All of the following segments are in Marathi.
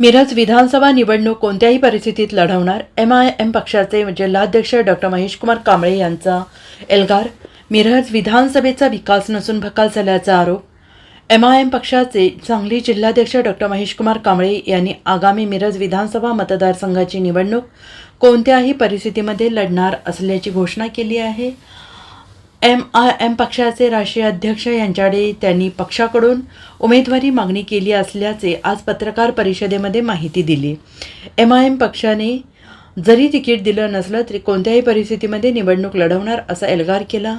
मिरज विधानसभा निवडणूक कोणत्याही परिस्थितीत लढवणार एम आय एम पक्षाचे जिल्हाध्यक्ष डॉक्टर महेशकुमार कांबळे यांचा एल्गार मिरज विधानसभेचा विकास नसून भकाल झाल्याचा आरोप एम आय एम पक्षाचे सांगली जिल्हाध्यक्ष डॉक्टर महेशकुमार कांबळे यांनी आगामी मिरज विधानसभा मतदारसंघाची निवडणूक कोणत्याही परिस्थितीमध्ये लढणार असल्याची घोषणा केली आहे. एम आय एम पक्षाचे राष्ट्रीय अध्यक्ष यांच्याकडे त्यांनी पक्षाकडून उमेदवारी मागणी केली असल्याचे आज पत्रकार परिषदेमध्ये माहिती दिली. एम आय एम पक्षाने जरी तिकीट दिलं नसलं तरी कोणत्याही परिस्थितीमध्ये निवडणूक लढवणार असा एल्गार केला.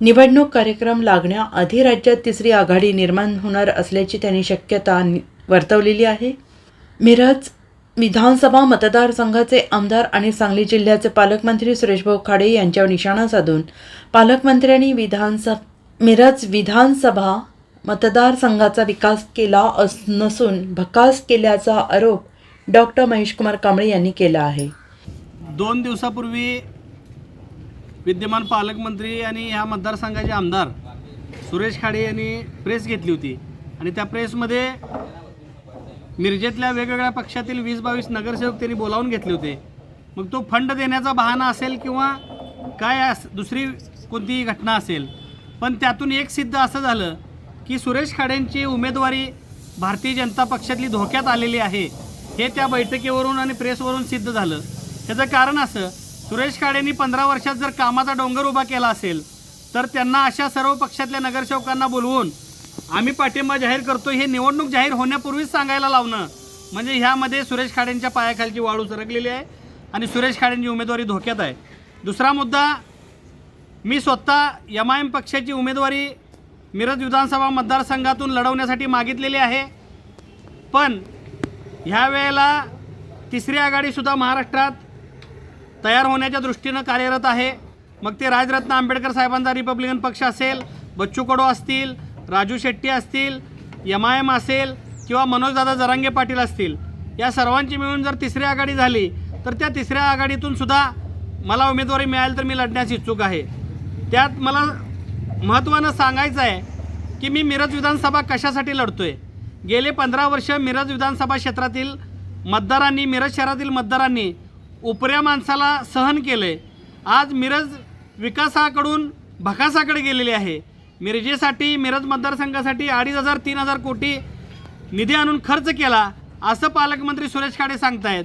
निवडणूक कार्यक्रम लागण्याआधी राज्यात तिसरी आघाडी निर्माण होणार असल्याची त्यांनी शक्यता वर्तवलेली आहे. मिरज विधानसभा मतदारसंघाचे आमदार आणि सांगली जिल्ह्याचे पालकमंत्री सुरेशभाऊ खाडे यांच्यावर निशाणा साधून पालकमंत्र्यांनी विधानसभा मिरज विधानसभा मतदारसंघाचा विकास केला अस नसून भकास केल्याचा आरोप डॉक्टर महेशकुमार कांबळे यांनी केला आहे. दोन दिवसापूर्वी विद्यमान पालकमंत्री आणि ह्या मतदारसंघाचे आमदार सुरेश खाडे यांनी प्रेस घेतली होती आणि त्या प्रेसमध्ये मिरजेतल्या वेगवेगळ्या पक्षातील वीस बावीस नगरसेवक त्यांनी बोलावून घेतले होते. मग तो फंड देण्याचा बहाणा असेल किंवा काय अस दुसरी कोणतीही घटना असेल पण त्यातून एक सिद्ध असं झालं की सुरेश खाडेंची उमेदवारी भारतीय जनता पक्षातली धोक्यात आलेली आहे हे त्या बैठकीवरून आणि प्रेसवरून सिद्ध झालं. त्याचं कारण असं सुरेश खाडेंनी पंधरा वर्षात जर कामाचा डोंगर उभा केला असेल तर त्यांना अशा सर्व पक्षातल्या नगरसेवकांना बोलवून आम्ही पाठिंबा जाहीर करतो हे निवडणूक जाहीर होण्यापूर्वीच सांगायला लावणं. म्हणजे ह्यामध्ये सुरेश खाडेंच्या पायाखालची वाळू सरकलेली आहे आणि सुरेश खाडेंची उमेदवारी धोक्यात आहे. दुसरा मुद्दा मी स्वतः एम आय एम पक्षाची उमेदवारी मिरज विधानसभा मतदारसंघातून लढवण्यासाठी मागितलेली आहे. पण ह्या वेळेला तिसरी आघाडीसुद्धा महाराष्ट्रात तयार होण्याच्या दृष्टीनं कार्यरत आहे. मग ते राजरत्न आंबेडकर साहेबांचा रिपब्लिकन पक्ष असेल बच्चू कडू असतील राजू शेट्टी असतील एम आय एम असेल किंवा मनोजदादा जरांगे पाटील असतील या सर्वांची मिळून जर तिसरी आघाडी झाली तर त्या तिसऱ्या आघाडीतून सुद्धा मला उमेदवारी मिळाली तर मी लढण्यास इच्छुक आहे. त्यात मला महत्त्वानं सांगायचं आहे की मी मिरज विधानसभा कशासाठी लढतो आहे गेले पंधरा वर्ष मिरज विधानसभा क्षेत्रातील मतदारांनी मिरज शहरातील मतदारांनी उपऱ्या माणसाला सहन केलं आहे आज मिरज विकासाकडून भकासाकडे गेलेली आहे. मिरजेसाठी मिरज मतदारसंघासाठी अडीच हजार तीन हजार कोटी निधी आणून खर्च केला असं पालकमंत्री सुरेश खाडे सांगतायत.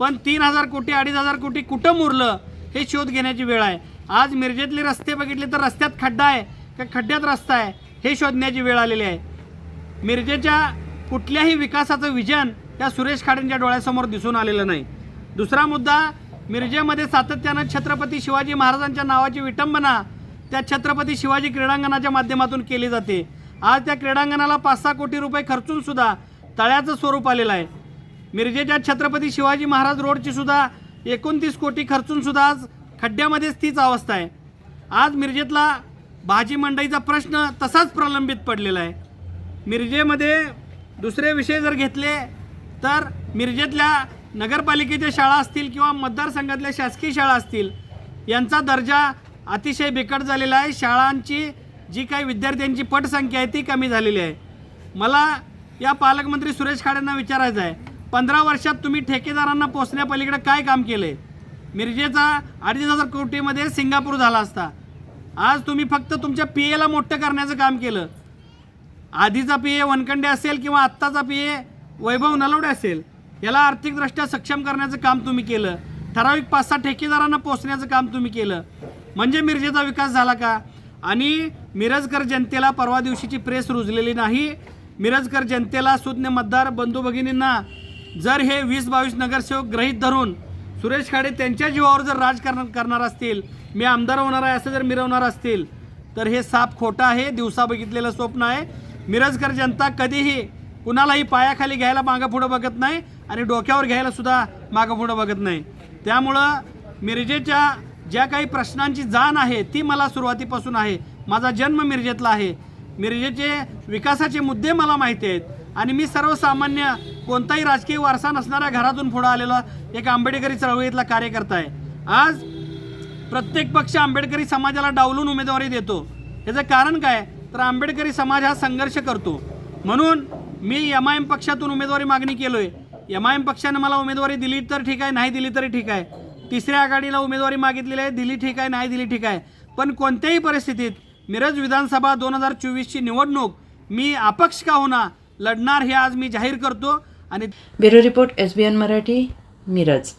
पण तीन हजार कोटी अडीच हजार कोटी कुठं मुरलं हे शोध घेण्याची वेळ आहे. आज मिरजेतले रस्ते बघितले तर रस्त्यात खड्डा आहे का खड्ड्यात रस्ता आहे हे शोधण्याची वेळ आलेली आहे. मिरजेच्या कुठल्याही विकासाचं विजन या सुरेश खाडेंच्या डोळ्यासमोर दिसून आलेलं नाही. दुसरा मुद्दा मिरजेमध्ये सातत्यानं छत्रपती शिवाजी महाराजांच्या नावाची विटंबना त्या छत्रपती शिवाजी क्रीडांगणाच्या माध्यमातून केली जाते. आज त्या क्रीडांगणाला पाच सहा कोटी रुपये खर्चून सुद्धा तळ्याचं स्वरूप आलेलं आहे. मिरजेच्या छत्रपती शिवाजी महाराज रोडची सुद्धा एकोणतीस कोटी खर्चून सुद्धा आज खड्ड्यामध्येच तीच अवस्था आहे. आज मिरजेतला भाजी मंडईचा प्रश्न तसाच प्रलंबित पडलेला आहे. मिरजेमध्ये दुसरे विषय जर घेतले तर मिरजेतल्या नगरपालिकेच्या शाळा असतील किंवा मतदारसंघातल्या शासकीय शाळा असतील यांचा दर्जा अतिशय बिकट झालेला आहे. शाळांची जी काही विद्यार्थ्यांची पटसंख्या आहे ती कमी झालेली आहे. मला या पालकमंत्री सुरेश खाडेंना विचारायचं आहे पंधरा वर्षात तुम्ही ठेकेदारांना पोचण्यापलीकडे काय काम केलं आहे मिरजेचा अडीच हजार कोटीमध्ये सिंगापूर झाला असता. आज तुम्ही फक्त तुमच्या पी एला मोठं करण्याचं काम केलं. आधीचा पी ए वनखंडे असेल किंवा आत्ताचा पी ए वैभव नलवडे असेल याला आर्थिकदृष्ट्या सक्षम करण्याचं काम तुम्ही केलं. ठराविक पाच सहा ठेकेदारांना पोचण्याचं काम तुम्ही केलं. म्हणजे मिरजेचा विकास झाला का? आणि मिरजकर जनतेला परवा दिवशीची प्रेस रुजलेली नाही. मिरजकर जनतेला सुज्ञ मतदार बंधू भगिनींना जर हे वीस बावीस नगरसेवक ग्रहीत धरून सुरेश खाडे त्यांच्या जीवावर जर राजकारण करणार असतील मी आमदार होणार आहे असं जर मिरवणार असतील तर हे साप खोटं आहे दिवसा बघितलेलं स्वप्न आहे. मिरजकर जनता कधीही कुणालाही पायाखाली घ्यायला मागं पुढं बघत नाही आणि डोक्यावर घ्यायला सुद्धा मागं पुढं बघत नाही. त्यामुळं मिरजेच्या ज्या काही प्रश्नांची जाण आहे ती मला सुरुवातीपासून आहे. माझा जन्म मिरजेतला आहे. मिरजेचे विकासाचे मुद्दे मला माहिती आहेत. आणि मी सर्वसामान्य कोणताही राजकीय वारसा नसणाऱ्या घरातून पुढं आलेला एक आंबेडकरी चळवळीतला कार्यकर्ता आहे. आज प्रत्येक पक्ष आंबेडकरी समाजाला डावलून उमेदवारी देतो. याचं कारण काय? तर आंबेडकरी समाज हा संघर्ष करतो. म्हणून मी एम आय एम पक्षातून उमेदवारी मागणी केलोय. एम आय एम पक्षानं मला उमेदवारी दिली तर ठीक आहे नाही दिली तरी ठीक आहे. तिसऱ्या आघाडीला उमेदवारी मागितलेली आहे. दिली ठीक आहे नाही दिली ठीक आहे. पण कोणत्याही परिस्थितीत मिरज विधानसभा दोन हजार चोवीसची निवडणूक मी अपक्ष का होणार लढणार हे आज मी जाहीर करतो. आणि bureau report S B N Marathi Miraj.